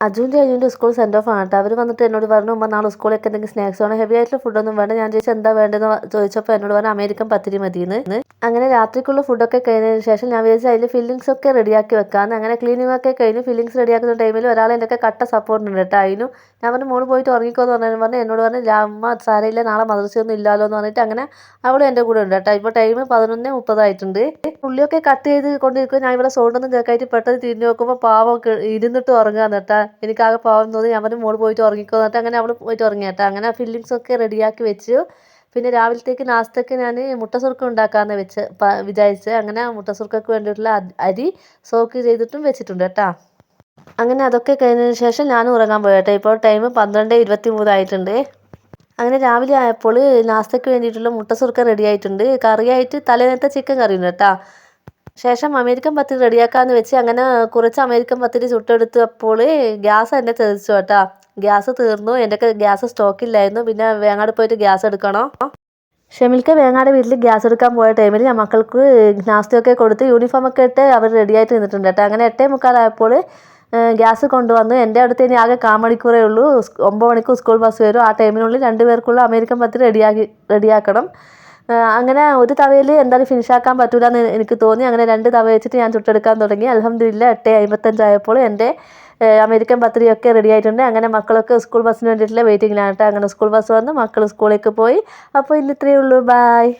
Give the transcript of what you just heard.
അജുവിന്റെ അജുവിന്റെ school send off ആണ് അവർ വന്നിട്ട് എന്നോട് പറഞ്ഞു ഉമ്മ നാളെ സ്കൂളിലേക്ക് എന്തെങ്കിലും സ്നാക്സ് വേണം? ഹെവി ആയിട്ടുള്ള ഫുഡൊന്നും വേണ്ട. ഞാൻ ചോദിച്ചാൽ എന്താ വേണ്ടതെന്ന് ചോദിച്ചപ്പോൾ എന്നോട് പറഞ്ഞു അമേരിക്കൻ പത്തിരി മതിയെന്ന്. അങ്ങനെ രാത്രിക്കുള്ള ഫുഡൊക്കെ കഴിഞ്ഞതിന് ശേഷം ഞാൻ വിചാരിച്ചു അതിൽ ഫില്ലിങ്സ് ഒക്കെ റെഡിയാക്കി വെക്കാമെന്ന് അങ്ങനെ ക്ലീനിങ് ഒക്കെ കഴിഞ്ഞ് ഫില്ലിങ്സ് റെഡിയാക്കുന്ന ടൈമിൽ ഒരാൾ എന്റെ ഒക്കെ കട്ട സപ്പോർട്ട് ഉണ്ട് കേട്ടോ അതിനും ഞാൻ പറഞ്ഞു മോൾ പോയിട്ട് ഉറങ്ങിക്കോന്ന് പറഞ്ഞു പറഞ്ഞു എന്നോട് പറഞ്ഞു "ലാ, അമ്മ സാരയില്ല നാളെ മദർസൊന്നും ഇല്ലാലോ എന്ന് പറഞ്ഞിട്ട് അങ്ങനെ അവളും എന്റെ കൂടെ ഉണ്ട് കേട്ടോ ഇപ്പോൾ ടൈം പതിനൊന്ന് മുപ്പതായിട്ടുണ്ട് പുള്ളിയൊക്കെ കട്ട് ചെയ്ത് കൊണ്ടിരിക്കും ഞാൻ ഇവിടെ സൗണ്ടൊന്നും കേൾക്കായിട്ട് പെട്ടെന്ന് തിരിഞ്ഞു നോക്കുമ്പോൾ പാവം ഒക്കെ ഇരുന്നിട്ട് ഉറങ്ങാന്ന് കേട്ടാ എനിക്കാകെ പാവം തോന്നി. ഞാൻ പറഞ്ഞു മോൾ പോയിട്ട് ഉറങ്ങിക്കോ എന്നിട്ട് അങ്ങനെ അവൾ പോയിട്ട് ഉറങ്ങി കേട്ടോ. അങ്ങനെ ഫില്ലിങ്സ് ഒക്കെ റെഡിയാക്കി വെച്ചു. പിന്നെ രാവിലത്തേക്ക് നാസ്തക്ക് ഞാൻ മുട്ട സുർക്ക ഉണ്ടാക്കാമെന്ന് വെച്ച് വിചാരിച്ച് അങ്ങനെ മുട്ട സുർക്കക്ക് വേണ്ടിയിട്ടുള്ള അരി സോക്ക് ചെയ്തിട്ടും വെച്ചിട്ടുണ്ട് കേട്ടോ. അങ്ങനെ അതൊക്കെ കഴിഞ്ഞതിന് ശേഷം ഞാനും ഉറങ്ങാൻ പോയി കേട്ടോ. ഇപ്പോൾ ടൈം പന്ത്രണ്ട് ഇരുപത്തി മൂന്നായിട്ടുണ്ട് അങ്ങനെ രാവിലെ ആയപ്പോൾ നാസ്തക്ക് വേണ്ടിയിട്ടുള്ള മുട്ട സുർക്ക റെഡി ആയിട്ടുണ്ട്. കറിയായിട്ട് തലേന്നത്തെ ചിക്കൻ കറി ഉണ്ട് കേട്ടോ. ശേഷം അമേരിക്കൻ പത്തിരി റെഡിയാക്കാന്ന് വെച്ച് അങ്ങനെ കുറച്ച് അമേരിക്കൻ പത്തിരി ചുട്ടെടുത്തപ്പോൾ ഗ്യാസ് എന്നെ തെറിച്ചു കേട്ടോ. ഗ്യാസ് തീർന്നു. എന്റെ ഗ്യാസ് സ്റ്റോക്കില്ലായിരുന്നു. പിന്നെ വേങ്ങാട് പോയിട്ട് ഗ്യാസ് എടുക്കണോ? ഷെമിൽക്ക് വേങ്ങാട് വീട്ടിൽ ഗ്യാസ് എടുക്കാൻ പോയ ടൈമിൽ ഞാൻ മക്കൾക്ക് നാസ്തിയൊക്കെ കൊടുത്ത് യൂണിഫോം ഒക്കെ ഇട്ട് അവർ റെഡിയായിട്ട് നിന്നിട്ടുണ്ട് കേട്ടോ. അങ്ങനെ എട്ടേ മുക്കാലായപ്പോൾ ഗ്യാസ് കൊണ്ടുവന്ന് എന്റെ അടുത്ത് ഇനി ആകെ കാ മണിക്കൂറേ ഉള്ളൂ. ഒമ്പത് മണിക്കൂർ സ്കൂൾ ബസ് വരും. ആ ടൈമിനുള്ളിൽ രണ്ടുപേർക്കുള്ള അമേരിക്കൻ പത്തിരി റെഡിയാക്കി റെഡിയാക്കണം അങ്ങനെ ഒരു തവയിൽ എന്തായാലും ഫിനിഷ് ആക്കാൻ പറ്റൂല എന്ന് എനിക്ക് തോന്നി. അങ്ങനെ രണ്ട് തവ വെച്ചിട്ട് ഞാൻ ചുട്ടെടുക്കാൻ തുടങ്ങി. അലഹമില്ല എട്ട് അമ്പത്തഞ്ചായപ്പോൾ എന്റെ അമേരിക്കൻ പത്രിയൊക്കെ റെഡി ആയിട്ടുണ്ട്. അങ്ങനെ മക്കളൊക്കെ സ്കൂൾ ബസ്സിന് വേണ്ടിയിട്ടുള്ള വെയിറ്റിങ്ങിലാണ് കേട്ടോ അങ്ങനെ സ്കൂൾ ബസ് വന്ന് മക്കൾ സ്കൂളിലേക്ക് പോയി. അപ്പോൾ ഇന്ന് ഇത്രയേ ഉള്ളൂ. ബായ്